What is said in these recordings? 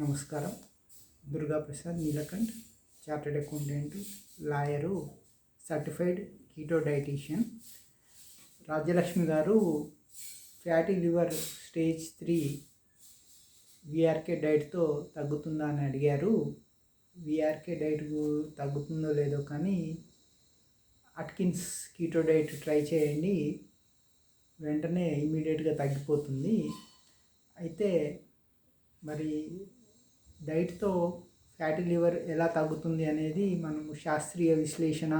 నమస్కారం. Durga Prasad Neelakanth chartered accountant lawyer certified keto dietician. Rajyalakshmi garu fatty liver stage three VRK డైట్తో తగ్గుతుందా అని అడిగారు. VRK diet తగ్గుతుందో లేదో కానీ అట్కిన్స్ కీటో డైట్ ట్రై చేయండి. వెంటనే ఇమీడియట్గా తగ్గిపోతుంది. అయితే మరి డైట్తో ఫ్యాటీ లివర్ ఎలా తగ్గుతుంది అనేది మనము శాస్త్రీయ విశ్లేషణ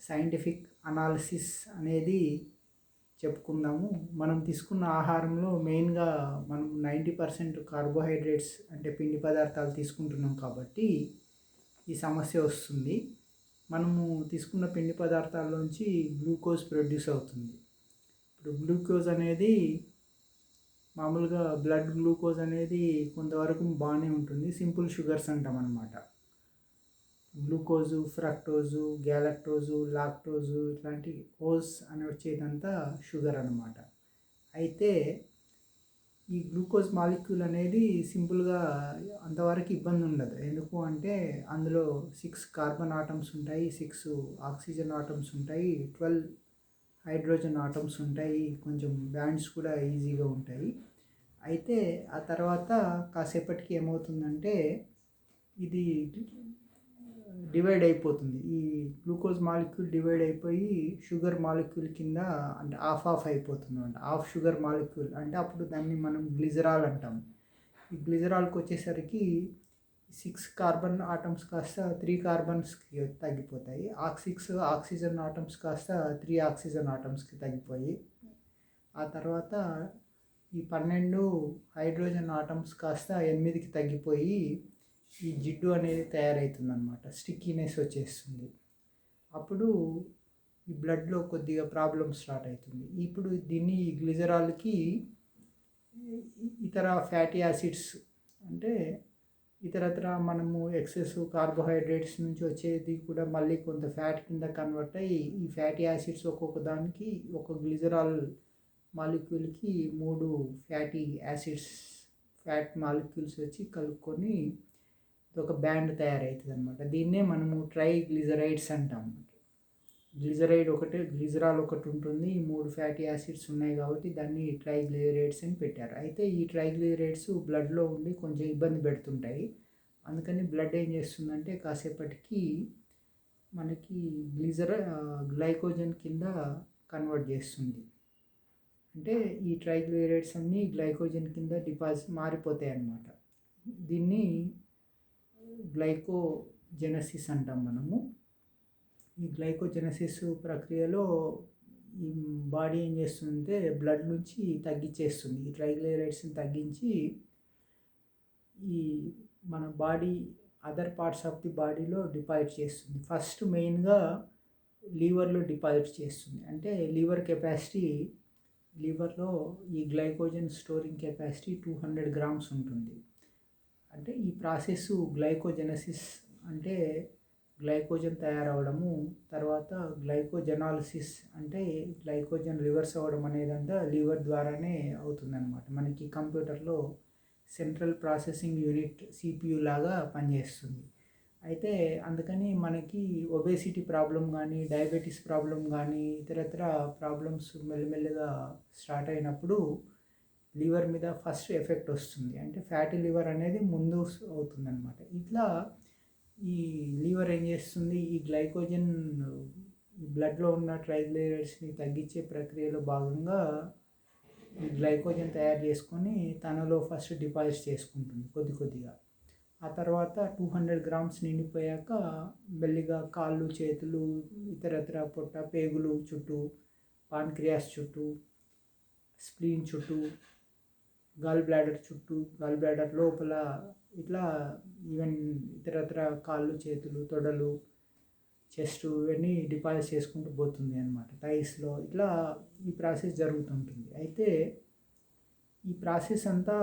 సైంటిఫిక్ అనాలిసిస్ అనేది చెప్పుకుందాము. మనం తీసుకున్న ఆహారంలో మెయిన్గా మనం నైంటీ పర్సెంట్ కార్బోహైడ్రేట్స్ అంటే పిండి పదార్థాలు తీసుకుంటున్నాం కాబట్టి ఈ సమస్య వస్తుంది. మనము తీసుకున్న పిండి పదార్థాల్లోంచి గ్లూకోజ్ ప్రొడ్యూస్ అవుతుంది. ఇప్పుడు గ్లూకోజ్ అనేది మామూలుగా బ్లడ్ గ్లూకోజ్ అనేది కొంతవరకు బాగానే ఉంటుంది. సింపుల్ షుగర్స్ అంటాం అనమాట గ్లూకోజు ఫ్రక్టోజు గ్యాలక్టోజు లాక్టోజు ఇట్లాంటి ఓస్ అని వచ్చేదంతా షుగర్ అనమాట అయితే ఈ గ్లూకోజ్ మాలిక్యూల్ అనేది సింపుల్గా అంతవరకు ఇబ్బంది ఉండదు. ఎందుకు అంటే అందులో సిక్స్ కార్బన్ ఆటమ్స్ ఉంటాయి సిక్స్ ఆక్సిజన్ ఆటమ్స్ ఉంటాయి ట్వెల్వ్ హైడ్రోజన్ ఆటమ్స్ ఉంటాయి కొంచెం బ్యాండ్స్ కూడా ఈజీగా ఉంటాయి. అయితే ఆ తర్వాత కాసేపటికి ఏమవుతుందంటే ఇది డివైడ్ అయిపోతుంది. ఈ గ్లూకోజ్ మాలిక్యూల్ డివైడ్ అయిపోయి షుగర్ మాలిక్యూల్ కింద అంటే ఆఫ్ ఆఫ్ అయిపోతుంది అంట ఆఫ్ షుగర్ మాలిక్యూల్ అంటే అప్పుడు దాన్ని మనం గ్లిజరాల్ అంటాం. ఈ గ్లిజరాల్కి వచ్చేసరికి సిక్స్ కార్బన్ ఆటమ్స్ కాస్త త్రీ కార్బన్స్కి తగ్గిపోతాయి. ఆక్సిక్స్ ఆక్సిజన్ ఆటమ్స్ కాస్త త్రీ ఆక్సిజన్ ఆటమ్స్కి తగ్గిపోయి ఆ తర్వాత ఈ పన్నెండు హైడ్రోజన్ ఆటమ్స్ కాస్త ఎనిమిదికి తగ్గిపోయి ఈ జిడ్డు అనేది తయారవుతుంది అనమాట స్టిక్కీనెస్ వచ్చేస్తుంది. అప్పుడు ఈ బ్లడ్లో కొద్దిగా ప్రాబ్లమ్ స్టార్ట్ అవుతుంది. ఇప్పుడు దీన్ని ఈ గ్లిజరాల్కి ఇతర ఫ్యాటీ యాసిడ్స్ అంటే ఇతరత్ర మనము ఎక్సెస్ కార్బోహైడ్రేట్స్ నుంచి వచ్చేది కూడా మళ్ళీ కొంత ఫ్యాట్ కింద కన్వర్ట్ అయ్యి ఈ ఫ్యాటీ యాసిడ్స్ ఒక్కొక్క దానికి ఒక గ్లిజరాల్ మాలిక్యూల్కి మూడు ఫ్యాటీ యాసిడ్స్ ఫ్యాట్ మాలిక్యూల్స్ వచ్చి కలుపుకొని ఒక బ్యాండ్ తయారవుతుంది అనమాట దీన్నే మనము ట్రై గ్లిజరైడ్స్ అంటాం. గ్లిజరైడ్ ఒకటి గ్లిజరాల్ ఒకటి ఉంటుంది. ఈ మూడు ఫ్యాటీ యాసిడ్స్ ఉన్నాయి కాబట్టి దాన్ని ట్రైగ్లిజరైడ్స్ అని పెట్టారు. అయితే ఈ ట్రైగ్లిజరైడ్స్ బ్లడ్లో ఉండి కొంచెం ఇబ్బంది పెడుతుంటాయి. అందుకని బ్లడ్ ఏం చేస్తుందంటే కాసేపటికి మనకి గ్లిజర గ్లైకోజన్ కింద కన్వర్ట్ చేస్తుంది. అంటే ఈ ట్రైగ్లిజరైడ్స్ అన్నీ గ్లైకోజన్ కింద డిపాజిట్ మారిపోతాయి అన్నమాట దీన్ని గ్లైకోజెనసిస్ అంటాం మనము. ఈ గ్లైకోజెనసిస్ ప్రక్రియలో ఈ బాడీ ఏం చేస్తుందంటే బ్లడ్ నుంచి తగ్గించేస్తుంది. ఈ ట్రైగ్లైరైడ్స్ని తగ్గించి ఈ మన body other parts of the బాడీలో డిపాజిట్ చేస్తుంది. ఫస్ట్ మెయిన్గా లీవర్లో డిపాజిట్ చేస్తుంది. అంటే లీవర్ కెపాసిటీ లివర్లో ఈ glycogen storing capacity two hundred grams ఉంటుంది. అంటే ఈ ప్రాసెస్ గ్లైకోజెనసిస్ అంటే గ్లైకోజన్ తయారవడము తర్వాత గ్లైకోజెనాలసిస్ అంటే గ్లైకోజన్ రివర్స్ అవ్వడం అనేదంతా లివర్ ద్వారానే అవుతుందన్నమాట. మనకి కంప్యూటర్లో సెంట్రల్ ప్రాసెసింగ్ యూనిట్ సిపియు లాగా పనిచేస్తుంది. అయితే అందుకని మనకి ఒబేసిటీ ప్రాబ్లం కానీ డయాబెటీస్ ప్రాబ్లం కానీ ఇతరత్ర ప్రాబ్లమ్స్ మెల్లమెల్లగా స్టార్ట్ అయినప్పుడు లివర్ మీద ఫస్ట్ ఎఫెక్ట్ వస్తుంది. అంటే ఫ్యాటీ లివర్ అనేది ముందు అవుతుందనమాట ఇట్లా ఈ లివర్ ఏం చేస్తుంది? ఈ గ్లైకోజన్ బ్లడ్లో ఉన్న ట్రైగ్లైరైడ్స్ని తగ్గించే ప్రక్రియలో భాగంగా ఈ గ్లైకోజన్ తయారు చేసుకొని తనలో ఫస్ట్ డిపాజిట్ చేసుకుంటుంది కొద్ది కొద్దిగా. ఆ తర్వాత టూ హండ్రెడ్ గ్రామ్స్ నిండిపోయాక మెల్లిగా కాళ్ళు చేతులు ఇతరత్ర పొట్ట పేగులు చుట్టూ పాన్క్రియాస్ చుట్టూ స్ప్లీన్ చుట్టూ గాల్ బ్లాడర్ చుట్టూ గాల్ బ్లాడర్ లోపల ఇట్లా ఈవెన్ ఇతరత్ర కాళ్ళు చేతులు తొడలు చెస్ట్ ఇవన్నీ డిపాజిట్ చేసుకుంటూ పోతుంది అనమాట థైస్లో ఇట్లా ఈ ప్రాసెస్ జరుగుతుంటుంది. అయితే ఈ ప్రాసెస్ అంతా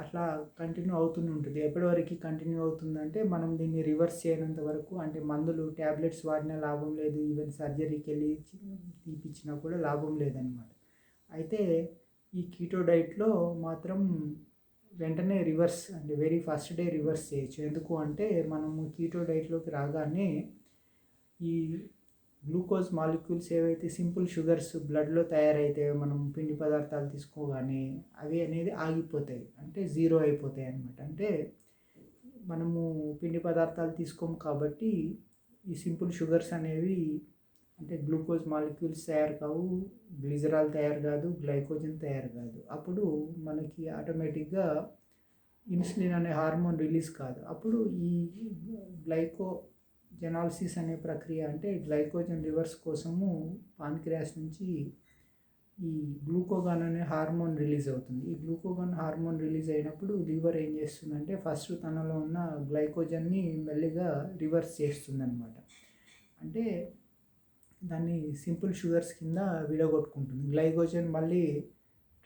అట్లా కంటిన్యూ అవుతూనే ఉంటుంది. ఎప్పటివరకు కంటిన్యూ అవుతుందంటే మనం దీన్ని రివర్స్ చేయనంత వరకు అంటే మందులు ట్యాబ్లెట్స్ వాడినా లాభం లేదు. ఈవెన్ సర్జరీకి వెళ్ళి తీపిచ్చినా కూడా లాభం లేదనమాట. అయితే ఈ కీటో డైట్లో మాత్రం వెంటనే రివర్స్ అంటే వెరీ ఫస్ట్ డే రివర్స్ చేయొచ్చు. ఎందుకు అంటే మనము కీటో డైట్లోకి రాగానే ఈ గ్లూకోజ్ మాలిక్యూల్స్ ఏవైతే సింపుల్ షుగర్స్ బ్లడ్లో తయారైతే మనం పిండి పదార్థాలు తీసుకోగానే అవి అనేది ఆగిపోతాయి. అంటే జీరో అయిపోతాయి అన్నమాట. అంటే మనము పిండి పదార్థాలు తీసుకోము కాబట్టి ఈ సింపుల్ షుగర్స్ అనేవి అంటే గ్లూకోజ్ మాలిక్యూల్స్ తయారు కావు గ్లిజరాల్ తయారు కాదు గ్లైకోజన్ తయారు కాదు. అప్పుడు మనకి ఆటోమేటిక్గా ఇన్సులిన్ అనే హార్మోన్ రిలీజ్ కాదు. అప్పుడు ఈ గ్లైకో జెనాలసిస్ అనే ప్రక్రియ అంటే గ్లైకోజన్ రివర్స్ కోసము పాన్క్రియాస్ నుంచి ఈ గ్లూకోగాన్ అనే హార్మోన్ రిలీజ్ అవుతుంది. ఈ గ్లూకోగాన్ హార్మోన్ రిలీజ్ అయినప్పుడు లివర్ ఏం చేస్తుందంటే ఫస్ట్ తనలో ఉన్న గ్లైకోజన్ని మెల్లిగా రివర్స్ చేస్తుంది అనమాట అంటే దాన్ని సింపుల్ షుగర్స్ కింద విడగొట్టుకుంటుంది. గ్లైకోజన్ మళ్ళీ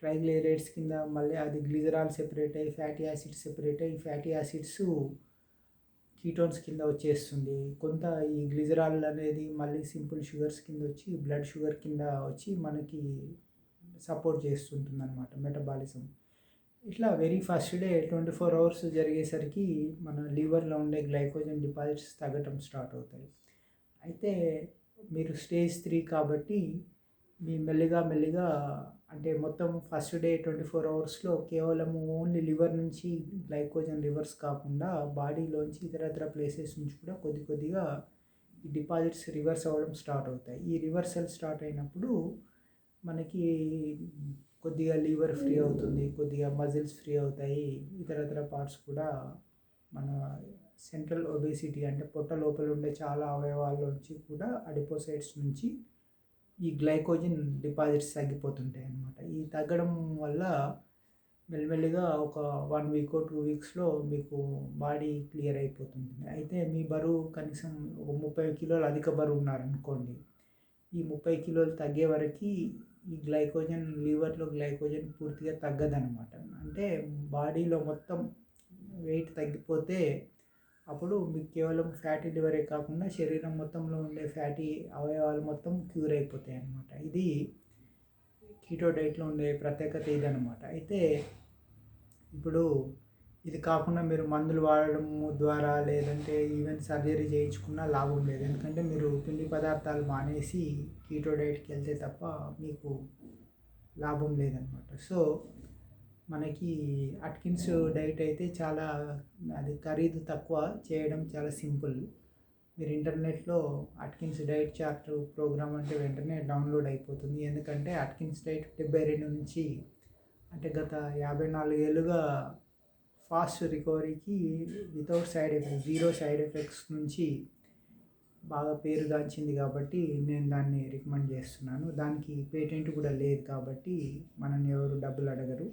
ట్రైగ్లైరైడ్స్ కింద మళ్ళీ అది గ్లిజరాల్ సెపరేట్ అయ్యి ఫ్యాటీ యాసిడ్స్ సెపరేట్ అయ్యి ఫ్యాటీ యాసిడ్స్ కీటోన్స్ కింద వచ్చేస్తుంది. కొంత ఈ గ్లిజరాల్ అనేది మళ్ళీ సింపుల్ షుగర్స్ కింద వచ్చి బ్లడ్ షుగర్ కింద వచ్చి మనకి సపోర్ట్ చేస్తుంటుంది అనమాట మెటబాలిజం. ఇట్లా very first day twenty four hours జరిగేసరికి మన లివర్లో ఉండే గ్లైకోజన్ డిపాజిట్స్ తగ్గటం స్టార్ట్ అవుతాయి. అయితే మీరు స్టేజ్ త్రీ కాబట్టి మీ మెల్లిగా మెల్లిగా అంటే మొత్తం ఫస్ట్ డే ట్వంటీ ఫోర్ అవర్స్లో కేవలం ఓన్లీ లివర్ నుంచి గ్లైకోజన్ రివర్స్ కాకుండా బాడీలోంచి ఇతర ఇతర ప్లేసెస్ నుంచి కూడా కొద్ది కొద్దిగా ఈ డిపాజిట్స్ రివర్స్ అవ్వడం స్టార్ట్ అవుతాయి. ఈ రివర్సల్ స్టార్ట్ అయినప్పుడు మనకి కొద్దిగా లివర్ ఫ్రీ అవుతుంది కొద్దిగా మజిల్స్ ఫ్రీ అవుతాయి ఇతర ఇతర పార్ట్స్ కూడా మన సెంట్రల్ ఒబేసిటీ అంటే పొట్ట లోపల ఉండే చాలా అవయవాల నుంచి కూడా అడిపోసైడ్స్ నుంచి ఈ గ్లైకోజన్ డిపాజిట్స్ తగ్గిపోతుంటాయి అన్నమాట. ఈ తగ్గడం వల్ల మెల్లమెల్లిగా ఒక వన్ వీక్ టూ వీక్స్లో మీకు బాడీ క్లియర్ అయిపోతుంది. అయితే మీ బరువు కనీసం ఒక ముప్పై కిలోలు అధిక బరువు ఉన్నారనుకోండి ఈ ముప్పై కిలోలు తగ్గే వరకు ఈ గ్లైకోజన్ లివర్లో గ్లైకోజన్ పూర్తిగా తగ్గదనమాట అంటే బాడీలో మొత్తం వెయిట్ తగ్గిపోతే అప్పుడు మీకు కేవలం ఫ్యాటీ లివరే కాకుండా శరీరం మొత్తంలో ఉండే ఫ్యాటీ అవయవాలు మొత్తం క్యూర్ అయిపోతాయి అన్నమాట. ఇది కీటో డైట్లో ఉండే ప్రత్యేకత ఇదనమాట అయితే ఇప్పుడు ఇది కాకుండా మీరు మందులు వాడడం ద్వారా లేదంటే ఈవెన్ సర్జరీ చేయించుకున్నా లాభం లేదు. ఎందుకంటే మీరు పిండి పదార్థాలు మానేసి కీటో డైట్కి వెళ్తే తప్ప మీకు లాభం లేదనమాట సో మనకి అట్కిన్స్ డైట్ అయితే చాలా అది ఖరీదు తక్కువ చేయడం చాలా సింపుల్. మీరు ఇంటర్నెట్లో అట్కిన్స్ డైట్ చార్ట్ ప్రోగ్రామ్ అంటే వెంటనే డౌన్లోడ్ అయిపోతుంది. ఎందుకంటే అట్కిన్స్ డైట్ డెబ్బై రెండు నుంచి అంటే గత యాభై నాలుగేళ్ళుగా fast రికవరీకి without side effects zero side effects నుంచి బాగా పేరుగాంచింది కాబట్టి నేను దాన్ని రికమెండ్ చేస్తున్నాను. దానికి పేటెంట్ కూడా లేదు కాబట్టి మనల్ని ఎవరు డబ్బులు అడగరు.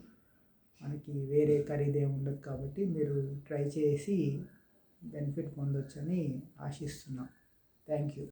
మనకి వేరే ఖరీదే ఉండదు కాబట్టి మీరు ట్రై చేసి బెనిఫిట్ పొందొచ్చని ఆశిస్తున్నాం. Thank you.